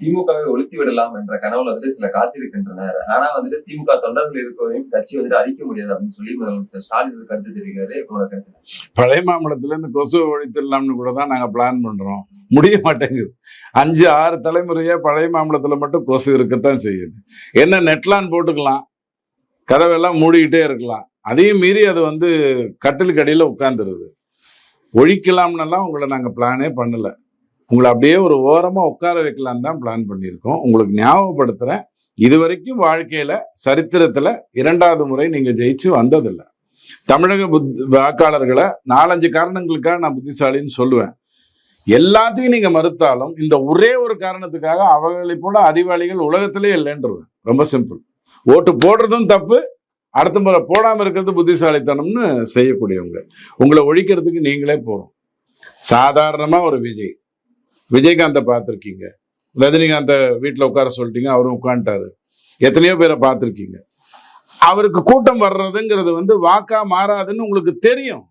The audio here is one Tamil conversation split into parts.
திமுகவை ஒழித்து விடலாம் என்ற கனவுல வந்துட்டு சில காத்திருக்கின்றனர். ஆனா வந்துட்டு திமுக தொண்டர்கள் இருக்கவரையும் கட்சி வந்துட்டு அழிக்க முடியாது அப்படின்னு சொல்லி முதலமைச்சர் ஸ்டாலின் கருத்து தெரிவிக்கிறாரு. உங்களோட கருத்து? பழைய மாம்பழத்துல இருந்து கொசு ஒழித்திடலாம்னு கூட தான் நாங்க பிளான் பண்றோம். முடிய மாட்டேங்குது. அஞ்சு ஆறு தலைமுறையா பழைய மாம்பழத்துல மட்டும் கொசு இருக்கத்தான் செய்யுது. என்ன நெட்லான் போட்டுக்கலாம். கதவெல்லாம் மூடிக்கிட்டே இருக்கலாம். அதையும் மீறி அது வந்து கட்டிலுக்கு அடியில உட்காந்துருது ஒழிக்கலாம்னெல்லாம் உங்களை நாங்க பிளானே பண்ணல. உங்களை அப்படியே ஒரு ஓரமாக உட்கார வைக்கலான்னு தான் பிளான் பண்ணியிருக்கோம். உங்களுக்கு ஞாபகப்படுத்துறேன். இது வரைக்கும் வாழ்க்கையில் சரித்திரத்தில் இரண்டாவது முறை நீங்கள் ஜெயிச்சு வந்ததில்லை. தமிழக புத் வாக்காளர்களை நாலஞ்சு காரணங்களுக்காக நான் புத்திசாலின்னு சொல்லுவேன். எல்லாத்தையும் நீங்கள் மறுத்தாலும் இந்த ஒரே ஒரு காரணத்துக்காக அவர்களை போல அறிவாளிகள் உலகத்திலே இல்லைன்றவன் ரொம்ப சிம்பிள் ஓட்டு போடுறதும் தப்பு அடுத்த முறை போடாமல் இருக்கிறது புத்திசாலித்தனம்னு செய்யக்கூடியவங்க. உங்களை ஒழிக்கிறதுக்கு நீங்களே போகிறோம் சாதாரணமாக ஒரு விஜய். விஜயகாந்தை பார்த்துருக்கீங்க. ரஜினிகாந்தை வீட்டில் உட்கார சொல்லிட்டீங்க அவரும் உட்காந்துட்டாரு எத்தனையோ பேரை பார்த்துருக்கீங்க. அவருக்கு கூட்டம் வர்றதுங்கிறது வந்து வாக்கா மாறாதுன்னு உங்களுக்கு தெரியும்.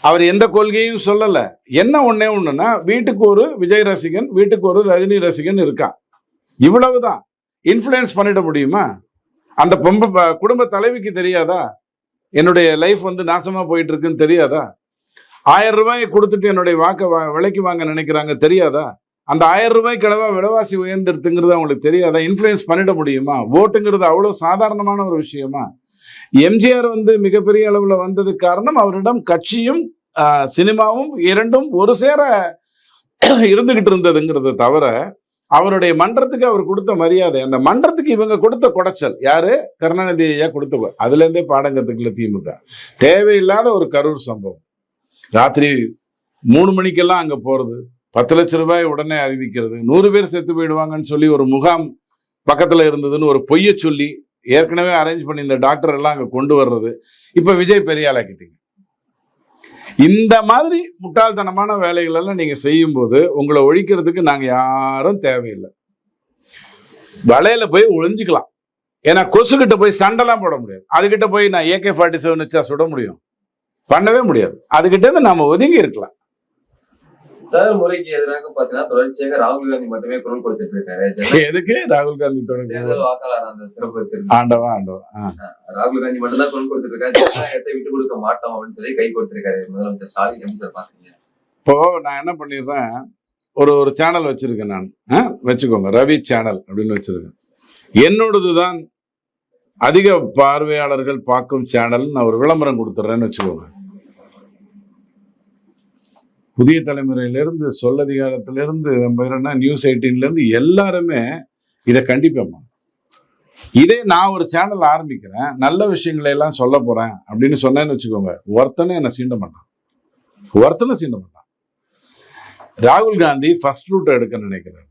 அவர் எந்த கொள்கையும் சொல்லலை. என்ன ஒன்றே ஒன்றுன்னா வீட்டுக்கு ஒரு விஜய் ரசிகன் வீட்டுக்கு ஒரு ரஜினி ரசிகன் இருக்கான் இவ்வளவுதான். இன்ஃப்ளூயன்ஸ் பண்ணிட முடியுமா? அந்த பொம்ப ப- குடும்ப தலைவிக்கு தெரியாதா? என்னுடைய லைஃப் வந்து நாசமாக போயிட்டு இருக்குன்னு தெரியாதா? ஆயிரம் ரூபாயை கொடுத்துட்டு என்னுடைய வாக்கை வா- விலைக்கு வாங்க நினைக்கிறாங்க தெரியாதா? அந்த ஆயிரம் ரூபாய் கிழவா விலைவாசி உயர்ந்துருத்துங்கிறது அவங்களுக்கு தெரியாதா? இன்ஃப்ளூயன்ஸ் பண்ணிட முடியுமா? ஓட்டுங்கிறது அவ்வளோ சாதாரணமான ஒரு விஷயமா? எம்ஜிஆர் வந்து மிகப்பெரிய அளவில் வந்ததுக்கு காரணம் அவரிடம் கட்சியும் சினிமாவும் இரண்டும் ஒரு சேர இருந்துகிட்டு இருந்ததுங்கிறத தவிர அவருடைய மன்றத்துக்கு அவர் கொடுத்த மரியாதை அந்த மன்றத்துக்கு இவங்க கொடுத்த குடைச்சல் யாரு? கருணாநிதி ஐயா கொடுத்த அதுலேருந்தே பாடம் கத்துக்கல திமுக. தேவையில்லாத ஒரு கரூர் சம்பவம். ராத்திரி மூணு மணிக்கெல்லாம் அங்க போறது. பத்து லட்ச ரூபாய் உடனே அறிவிக்கிறது. நூறு பேர் செத்து போயிடுவாங்கன்னு சொல்லி ஒரு முகாம் பக்கத்துல இருந்ததுன்னு ஒரு பொய்ய சொல்லி ஏற்கனவே அரேஞ்ச் பண்ணி இந்த டாக்டர் எல்லாம் அங்க கொண்டு வர்றது. இப்போ விஜய் பெரிய ஆளாக்கிட்டீங்க இந்த மாதிரி முட்டாள்தனமான வேலைகளெல்லாம் எல்லாம் நீங்க செய்யும் போது உங்களை ஒழிக்கிறதுக்கு நாங்க யாரும் தேவையில்லை. வலையில் போய் ஒழிஞ்சுக்கலாம். ஏன்னா கொசுக்கிட்ட போய் சண்டைலாம் போட முடியாது. அதுக்கிட்ட போய் நான் ஏகே ஃபார்ட்டி செவன் வச்சா சுட முடியும். பண்ணவே முடியாது. அதுகிட்ட இருந்து நாம ஒதுங்கி இருக்கலாம். சார் முறைக்கு எதிராக பாத்தீங்கன்னா தொடர்ச்சியாக ராகுல் காந்தி மட்டுமே குரல் கொடுத்துட்டு இருக்காரு. எதுக்கு? ராகுல் காந்தி வாக்காளர் அந்த சிறப்பு சிறு- ஆண்டவா ஆண்டவா. ராகுல் காந்தி மட்டும் தான் குரல் கொடுத்துட்டு இருக்காரு ஜனநாயகத்தை விட்டு கொடுக்க மாட்டோம் அப்படின்னு சொல்லி கை கொடுத்திருக்காரு முதலமைச்சர் ஸ்டாலின். எப்படி சார் பாத்தீங்க இப்போ நான் என்ன பண்ணிடுறேன்? ஒரு ஒரு சேனல் வச்சிருக்கேன் நான்? வச்சுக்கோங்க. ரவி சேனல் அப்படின்னு வச்சிருக்கேன். என்னோடது தான் அதிக பார்வையாளர்கள் பார்க்கும் சேனல் நான் ஒரு விளம்பரம் கொடுத்துட்றேன்னு வச்சுக்கோங்க. புதிய தலைமுறையிலிருந்து சொல்லதிகாரத்திலிருந்து நம்ம நியூஸ் எயிட்டீன்லேருந்து எல்லாருமே இதை கண்டிப்பாம்மா. இதே நான் ஒரு சேனல் ஆரம்பிக்கிறேன் நல்ல விஷயங்களை எல்லாம் சொல்ல போறேன் அப்படின்னு சொன்னேன்னு வச்சுக்கோங்க. ஒருத்தனை என்னை சீண்ட மாட்டான். ஒருத்தனை சீண்ட மாட்டான். ராகுல் காந்தி ஃபர்ஸ்ட் ரூட் எடுக்க நினைக்கிறார்.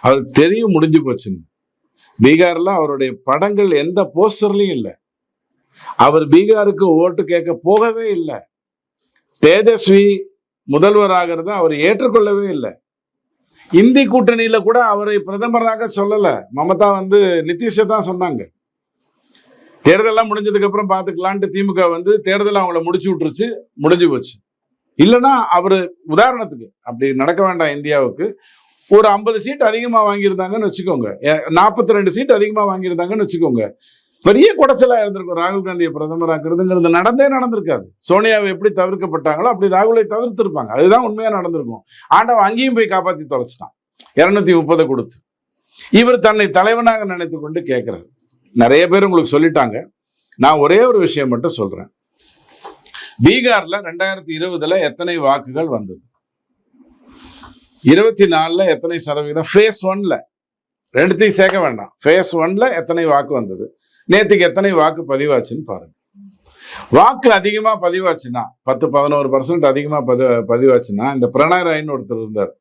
அவருக்கு தெரியும் முடிஞ்சு போச்சுன்னு. பீகார்ல அவருடைய படங்கள் எந்த போஸ்டர்லையும் இல்லை. அவர் பீகாருக்கு ஓட்டு கேட்க போகவே இல்லை. தேஜஸ்வி முதல்வர் ஆகிறத அவர் ஏற்றுக்கொள்ளவே இல்லை. இந்தி கூட்டணியில கூட அவரை பிரதமராக சொல்லல. மமதா வந்து நிதிஷை தான் சொன்னாங்க. தேர்தலாம் முடிஞ்சதுக்கு அப்புறம் பாத்துக்கலான்ட்டு திமுக வந்து தேர்தல் அவங்கள முடிச்சு விட்டுருச்சு முடிஞ்சு போச்சு. இல்லைன்னா அவர் உதாரணத்துக்கு அப்படி நடக்க வேண்டாம் இந்தியாவுக்கு. ஒரு ஐம்பது சீட் அதிகமாக வாங்கியிருந்தாங்கன்னு வச்சுக்கோங்க. நாற்பத்தி ரெண்டு சீட் அதிகமாக வாங்கியிருந்தாங்கன்னு வச்சுக்கோங்க. பெரிய குடைச்சலாக இருந்திருக்கும். ராகுல் காந்தியை பிரதமராக்குறதுங்கிறது நடந்தே நடந்திருக்காது. சோனியாவை எப்படி தவிர்க்கப்பட்டாங்களோ அப்படி ராகுலை தவிர்த்திருப்பாங்க. அதுதான் உண்மையாக நடந்திருக்கும். ஆண்டவன் அங்கேயும் போய் காப்பாற்றி தொலைச்சிட்டான். இரநூத்தி முப்பதை கொடுத்து. இவர் தன்னை தலைவனாக நினைத்து கொண்டு கேட்குறாரு. நிறைய பேர் உங்களுக்கு சொல்லிட்டாங்க. நான் ஒரே ஒரு விஷயம் மட்டும் சொல்கிறேன் பீகாரில் ரெண்டாயிரத்தி இருபதில் எத்தனை வாக்குகள் வந்தது? இருபத்தி நாலில் எத்தனை சதவீதம்? ஃபேஸ் ஒன்ல ரெண்டுத்தையும் சேர்க்க வேண்டாம். ஃபேஸ் ஒன்ல எத்தனை வாக்கு வந்தது? நேற்றுக்கு எத்தனை வாக்கு பதிவாச்சுன்னு பாருங்க. வாக்கு அதிகமாக பதிவாச்சுன்னா பத்து பதினோரு பர்சன்ட் அதிகமாக பதி பதிவாச்சுன்னா இந்த பிரணாய் ராய்னு ஒருத்தர் இருந்தார்.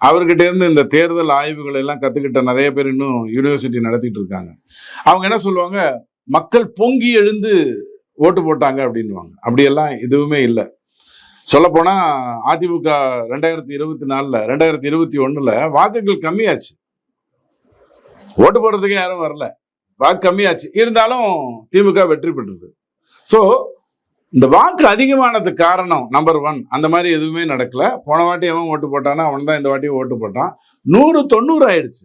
அவர்கிட்ட இருந்து இந்த தேர்தல் ஆய்வுகள் எல்லாம் கற்றுக்கிட்ட நிறைய பேர் இன்னும் யூனிவர்சிட்டி நடத்திட்டு இருக்காங்க. அவங்க என்ன சொல்லுவாங்க? மக்கள் பொங்கி எழுந்து ஓட்டு போட்டாங்க அப்படின்னுவாங்க. அப்படியெல்லாம் எதுவுமே இல்லை. சொல்லப்போனால் அதிமுக ரெண்டாயிரத்தி இருபத்தி நாலில் ரெண்டாயிரத்தி இருபத்தி ஒன்றில் வாக்குகள் கம்மியாச்சு. ஓட்டு போடுறதுக்கு யாரும் வரல. வாக்கு கம்மியாச்சு. இருந்தாலும் திமுக வெற்றி பெற்றது. ஸோ இந்த வாக்கு அதிகமானதுக்கு காரணம் நம்பர் ஒன் அந்த மாதிரி எதுவுமே நடக்கல. போன வாட்டி எவன் ஓட்டு போட்டானா அவன் தான் இந்த வாட்டி ஓட்டு போட்டான். நூறு தொண்ணூறு ஆயிடுச்சு.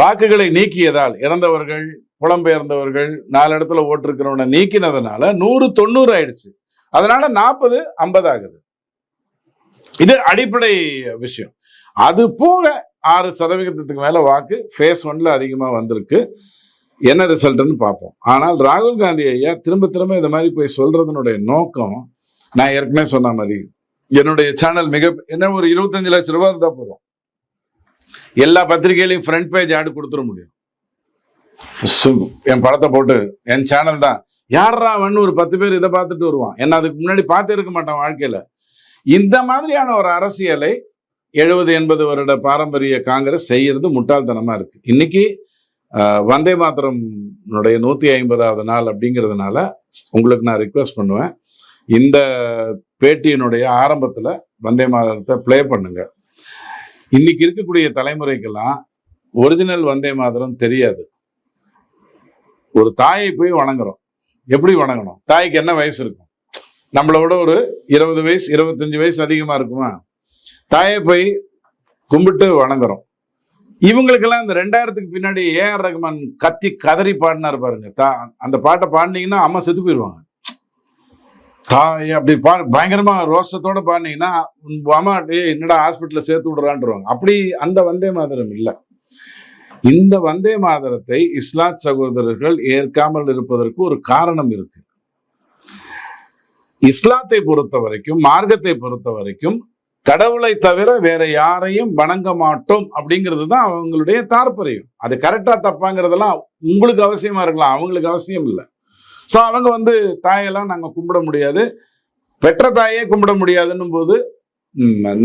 வாக்குகளை நீக்கியதால் இறந்தவர்கள் புலம்பெயர்ந்தவர்கள் நாலு இடத்துல ஓட்டிருக்கிறவனை நீக்கினதுனால நூறு தொண்ணூறு ஆயிடுச்சு. அதனால நாற்பது ஐம்பது ஆகுது. இது அடிப்படை விஷயம். அது போக ஆறு சதவிகிதத்துக்கு மேலே வாக்கு ஃபேஸ் ஒன்ல அதிகமாக வந்திருக்கு. என்ன ரிசல்ட்னு பார்ப்போம். ஆனால் ராகுல் காந்தி ஐயா திரும்ப திரும்ப இந்த மாதிரி போய் சொல்றதுனுடைய நோக்கம் நான் ஏற்கனவே சொன்ன மாதிரி என்னுடைய சேனல் மிக என்ன ஒரு இருபத்தஞ்சு லட்சம் ரூபாய் இருந்தால் போதும். எல்லா பத்திரிகையிலையும் ஃப்ரண்ட் பேஜ் ஆடு கொடுத்துட முடியும். சு- என் படத்தை போட்டு என் சேனல் தான். யாரா அவன் ஒரு பத்து பேர் இதை பார்த்துட்டு வருவான். என்ன அதுக்கு முன்னாடி பார்த்து இருக்க மாட்டான் வாழ்க்கையில். இந்த மாதிரியான ஒரு அரசியலை எழுபது எண்பது வருட பாரம்பரிய காங்கிரஸ் செய்யறது முட்டாள்தனமாக இருக்குது இன்னைக்கு வந்தே மாதரம்னுடைய நூற்றி ஐம்பதாவது நாள் அப்படிங்கிறதுனால உங்களுக்கு நான் ரிக்வெஸ்ட் பண்ணுவேன். இந்த பேட்டியினுடைய ஆரம்பத்தில் வந்தே மாதரத்தை ப்ளே பண்ணுங்க. இன்னைக்கு இருக்கக்கூடிய தலைமுறைக்கெல்லாம் ஒரிஜினல் வந்தே மாதரம் தெரியாது. ஒரு தாயை போய் வணங்குறோம். எப்படி வணங்கணும்? தாய்க்கு என்ன வயசு இருக்கும்? நம்மளை விட ஒரு இருபது வயசு இருபத்தஞ்சு வயசு அதிகமா இருக்குமா? தாயை போய் கும்பிட்டு வணங்குறோம். இவங்களுக்கெல்லாம் இந்த ரெண்டாயிரத்துக்கு பின்னாடி ஏஆர் ரகுமான் கத்தி கதறி பாடினார் பாருங்க. தா அந்த பாட்டை பாடினீங்கன்னா அம்மா செத்து போயிடுவாங்க. தாய் அப்படி பா பயங்கரமா ரோஷத்தோட பாடினீங்கன்னா உன் அம்மா டேய் என்னடா ஹாஸ்பிட்டல்ல சேர்த்து விடுறான்றாங்க அப்படி அந்த வந்தே மாதிரம் இல்லை. இந்த வந்தே மாதரத்தை இஸ்லாத் சகோதரர்கள் ஏற்காமல் இருப்பதற்கு ஒரு காரணம் இருக்கு. இஸ்லாத்தை பொறுத்த வரைக்கும் மார்க்கத்தை பொறுத்த வரைக்கும் கடவுளை தவிர வேற யாரையும் வணங்க மாட்டோம் அப்படிங்கிறது தான் அவங்களுடைய தாற்பயம். அது கரெக்டா தப்பாங்கிறதெல்லாம் உங்களுக்கு அவசியமா இருக்கலாம் அவங்களுக்கு அவசியம் இல்லை. ஸோ அவங்க வந்து தாயெல்லாம் நாங்க கும்பிட முடியாது. பெற்ற தாயே கும்பிட முடியாதுன்னும் போது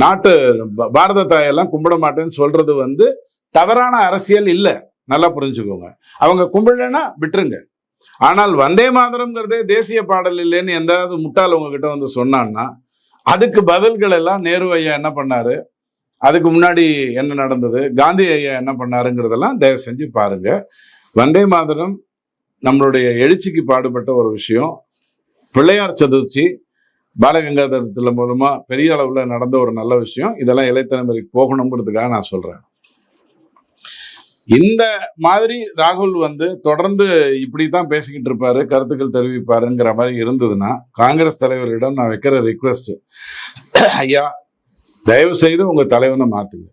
நாட்டு பாரத தாயெல்லாம் கும்பிட மாட்டேன்னு சொல்றது வந்து தவறான அரசியல் இல்லை. நல்லா புரிஞ்சுக்கோங்க. அவங்க கும்பிடலன்னா விட்டுருங்க. ஆனால் வந்தே மாதரம்ங்கிறதே தேசிய பாடல் இல்லைன்னு எந்தாவது முட்டாள் உங்ககிட்ட வந்து சொன்னான்னா அதுக்கு பதில்கள் எல்லாம் நேரு ஐயா என்ன பண்ணாரு? அதுக்கு முன்னாடி என்ன நடந்தது? காந்தி ஐயா என்ன பண்ணாருங்கிறதெல்லாம் தயவு செஞ்சு பாருங்க. வந்தே மாதரம் நம்மளுடைய எழுச்சிக்கு பாடுபட்ட ஒரு விஷயம். பிள்ளையார் சதுர்த்தி பாலகங்காதரத்தில் மூலமாக பெரிய அளவில் நடந்த ஒரு நல்ல விஷயம். இதெல்லாம் இளைத்தலைமுறைக்கு போகணுங்கிறதுக்காக நான் சொல்கிறேன் இந்த மாதிரி ராகுல் வந்து தொடர்ந்து இப்படி தான் பேசிக்கிட்டு இருப்பாரு கருத்துக்கள் தெரிவிப்பாருங்கிற மாதிரி இருந்ததுன்னா காங்கிரஸ் தலைவரிடம் நான் வைக்கிற ரிக்வெஸ்ட் ஐயா தயவு செய்து உங்க தலைவனை மாத்துங்க.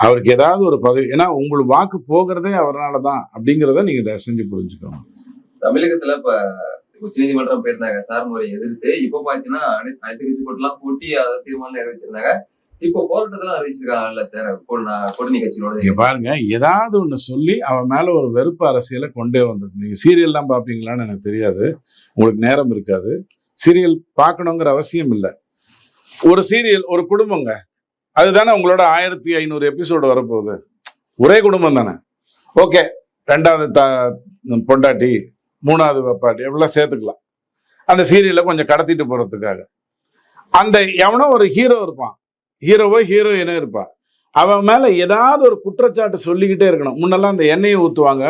அவருக்கு ஏதாவது ஒரு பதவி ஏன்னா உங்களுக்கு வாக்கு போகிறதே அவரால் தான் அப்படிங்கிறத நீங்க தயவு செஞ்சு புரிஞ்சுக்கணும் தமிழகத்துல இப்ப உச்சநீதிமன்றம் போயிருந்தாங்க சார் முறை எதிர்த்து இப்ப பாத்தீங்கன்னா அனைத்து கட்சி கூட்டம்லாம் கூட்டி அதை தீர்மானம் நிறைவேற்றிருந்தாங்க. இப்போ போராட்டத்தெல்லாம் அறிவிச்சிருக்காங்கல்ல சார்? கூட்டணி கட்சியோட நீங்க பாருங்க ஏதாவது ஒண்ணு சொல்லி அவன் மேல ஒரு வெறுப்பு அரசியலை கொண்டே வந்திருக்கு நீங்க சீரியல்லாம் பாப்பீங்களான்னு எனக்கு தெரியாது. உங்களுக்கு நேரம் இருக்காது. சீரியல் பார்க்கணுங்கிற அவசியம் இல்லை. ஒரு சீரியல் ஒரு குடும்பங்க. அதுதானே உங்களோட ஆயிரத்தி ஐநூறு எபிசோடு வரப்போகுது. ஒரே குடும்பம் தானே. ஓகே ரெண்டாவது த பொண்டாட்டி மூணாவது வெப்பாட்டி அப்படிலாம் சேர்த்துக்கலாம். அந்த சீரியலை கொஞ்சம் கடத்திட்டு போறதுக்காக. அந்த எவனோ ஒரு ஹீரோ இருப்பான். ஹீரோவோ ஹீரோயினோ இருப்பா. அவன் மேல ஏதாவது ஒரு குற்றச்சாட்டு சொல்லிக்கிட்டே இருக்கணும். முன்னெல்லாம் அந்த எண்ணெயை ஊற்றுவாங்க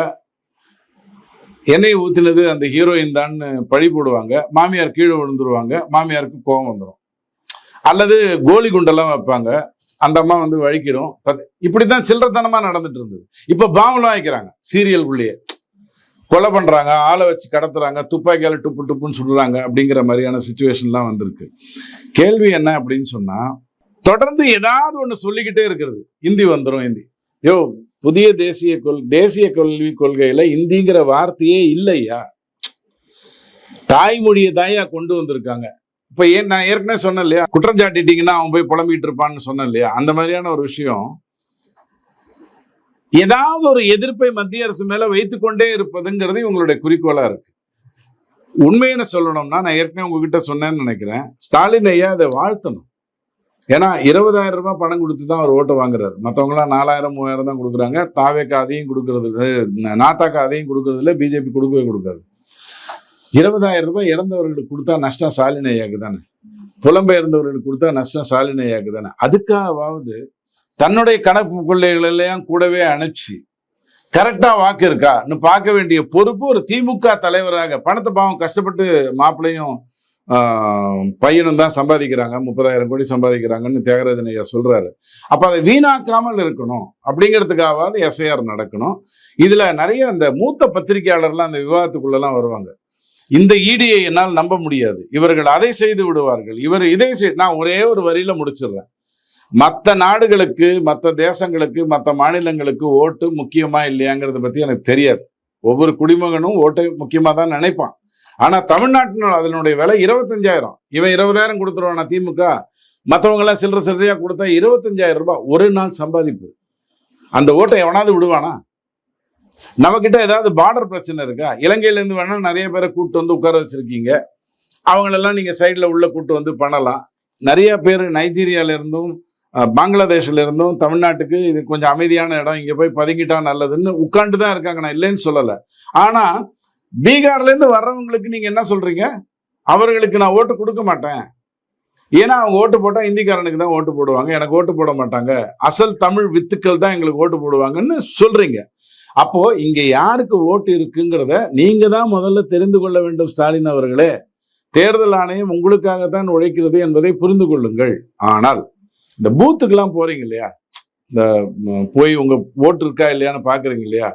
எண்ணெயை ஊற்றினது அந்த ஹீரோயின் தான்னு பழி போடுவாங்க. மாமியார் கீழே விழுந்துருவாங்க. மாமியாருக்கு கோபம் வந்துடும் அல்லது கோலி குண்டெல்லாம் வைப்பாங்க. அந்த அம்மா வந்து வழிக்கிடும். இப்படி தான் சில்லறத்தனமாக நடந்துட்டு இருந்தது. இப்போ பாம்பெல்லாம் வைக்கிறாங்க சீரியலுக்குள்ளேயே கொலை பண்ணுறாங்க ஆளை வச்சு கடத்துறாங்க. துப்பாக்கியால் டுப்பு டுப்புன்னு சுடுறாங்க. அப்படிங்கிற மாதிரியான சுச்சுவேஷன்லாம் வந்திருக்கு. கேள்வி என்ன அப்படின்னு சொன்னால் தொடர்ந்து ஏதாவது ஒண்ணு சொல்லிக்கிட்டே இருக்கிறது. இந்தி வந்துரும் இந்தி. யோ புதிய தேசிய கொள் தேசிய கல்வி கொள்கையில இந்திங்கிற வார்த்தையே இல்லையா? தாய்மொழியை தாயா கொண்டு வந்திருக்காங்க. இப்ப ஏன் நான் ஏற்கனவே சொன்னேன் இல்லையா? குற்றம் சாட்டிட்டீங்கன்னா அவன் போய் புலம்பிட்டு இருப்பான்னு சொன்னேன் இல்லையா? அந்த மாதிரியான ஒரு விஷயம். ஏதாவது ஒரு எதிர்ப்பை மத்திய அரசு மேல வைத்துக்கொண்டே இருப்பதுங்கிறது இவங்களுடைய குறிக்கோளா இருக்கு. உண்மையின சொல்லணும்னா நான் ஏற்கனவே உங்ககிட்ட சொன்னேன்னு நினைக்கிறேன். ஸ்டாலின் ஐயா அதை வாழ்த்தணும். ஏன்னா இருபதாயிரம் ரூபாய் பணம் கொடுத்து தான் அவர் ஓட்டை வாங்குறாரு. மற்றவங்களாம் நாலாயிரம் மூவாயிரம் தான் கொடுக்குறாங்க. தாவேக்கு அதையும் கொடுக்கறது அஹ் நாத்தாக்கா அதையும் கொடுக்கறதுல பிஜேபி கொடுக்கவே கொடுக்காது. இருபதாயிரம் ரூபாய் இறந்தவர்களுக்கு கொடுத்தா நஷ்டம் ஸ்டாலின் ஐயாக்கு தானே? புலம்பெயர்ந்தவர்களுக்கு கொடுத்தா நஷ்டம் ஸ்டாலின் ஐயாக்கு தானே? அதுக்காகவாவது தன்னுடைய கணக்கு பிள்ளைகள் எல்லாம் கூடவே அனுப்பிச்சு கரெக்டாக வாக்கு இருக்கா? இன்னும் பார்க்க வேண்டிய பொறுப்பு ஒரு திமுக தலைவராக பணத்தை பாவம் கஷ்டப்பட்டு மாப்பிள்ளையும் பையனும் தான் சம்பாதிக்கிறாங்க முப்பதாயிரம் கோடி சம்பாதிக்கிறாங்கன்னு தியாகராஜன் ஐயா அப்போ அதை வீணாக்காமல் இருக்கணும் அப்படிங்கிறதுக்காவது எஸ்ஐஆர் நடக்கணும். இதில் நிறைய அந்த மூத்த பத்திரிகையாளர்லாம் அந்த விவாதத்துக்குள்ளெல்லாம் வருவாங்க. இந்த ஈடியை என்னால் நம்ப முடியாது. இவர்கள் அதை செய்து விடுவார்கள். இவர் இதை செய் நான் ஒரே ஒரு வரியில முடிச்சிடுறேன். மற்ற நாடுகளுக்கு மற்ற தேசங்களுக்கு மற்ற மாநிலங்களுக்கு ஓட்டு முக்கியமாக இல்லையாங்கிறத பற்றி எனக்கு தெரியாது. ஒவ்வொரு குடிமகனும் ஓட்டை முக்கியமாக தான் நினைப்பான். ஆனா தமிழ்நாட்டினோட அதனுடைய விலை இருபத்தஞ்சாயிரம். இவன் இருபதாயிரம் கொடுத்துருவானா திமுக? மற்றவங்க சில்லற சில்லறையா கொடுத்தா இருபத்தஞ்சாயிரம் ரூபாய் ஒரு நாள் சம்பாதிப்பு. அந்த ஓட்டை எவனாவது விடுவானா? நம்மக்கிட்ட ஏதாவது பார்டர் பிரச்சனை இருக்கா? இலங்கையிலேருந்து இருந்து வேணா நிறைய பேரை கூப்பிட்டு வந்து உட்கார வச்சிருக்கீங்க. அவங்களெல்லாம் நீங்க சைடில் உள்ள கூப்பிட்டு வந்து பண்ணலாம். நிறைய பேர் நைஜீரியால இருந்தும் பங்களாதேஷ்ல இருந்தும் தமிழ்நாட்டுக்கு இது கொஞ்சம் அமைதியான இடம். இங்க போய் பதுங்கிட்டா நல்லதுன்னு உட்காந்து தான் இருக்காங்க. நான் இல்லைன்னு சொல்லலை. ஆனா பீகார்லேருந்து வர்றவங்களுக்கு நீங்கள் என்ன சொல்கிறீங்க அவர்களுக்கு நான் ஓட்டு கொடுக்க மாட்டேன். ஏன்னா அவங்க ஓட்டு போட்டால் இந்திக்காரனுக்கு தான் ஓட்டு போடுவாங்க. எனக்கு ஓட்டு போட மாட்டாங்க. அசல் தமிழ் வித்துக்கள் தான் எங்களுக்கு ஓட்டு போடுவாங்கன்னு சொல்கிறீங்க அப்போது இங்கே யாருக்கு ஓட்டு இருக்குங்கிறத நீங்கள் தான் முதல்ல தெரிந்து கொள்ள வேண்டும் ஸ்டாலின் அவர்களே. தேர்தல் ஆணையம் உங்களுக்காகத்தான் உழைக்கிறது என்பதை புரிந்து கொள்ளுங்கள். ஆனால் இந்த பூத்துக்கெல்லாம் போகிறீங்க இல்லையா? இந்த போய் உங்கள் ஓட்டு இருக்கா இல்லையான்னு பார்க்குறீங்க இல்லையா?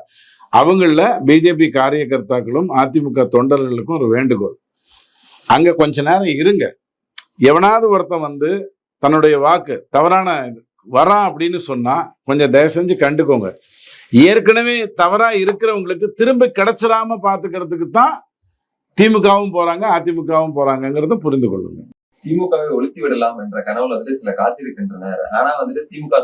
அவங்களில் பிஜேபி காரியகர்த்தாக்களும் அதிமுக தொண்டர்களுக்கும் ஒரு வேண்டுகோள். அங்க கொஞ்ச நேரம் இருங்க. எவனாவது ஒருத்தன் வந்து தன்னுடைய வாக்கு தவறான வரான் அப்படின்னு சொன்னா கொஞ்சம் தயவு செஞ்சு கண்டுக்கோங்க. ஏற்கனவே தவறா இருக்கிறவங்களுக்கு திரும்ப கிடைச்சிடாம பாத்துக்கிறதுக்கு தான் திமுகவும் போறாங்க அதிமுகவும் போகிறாங்கங்கிறத புரிந்து கொள்ளுங்க. திமுகவை ஒழித்து விடலாம் என்ற கனவுல வந்துட்டு சில காத்திருக்கின்றனர். ஆனா வந்துட்டு திமுக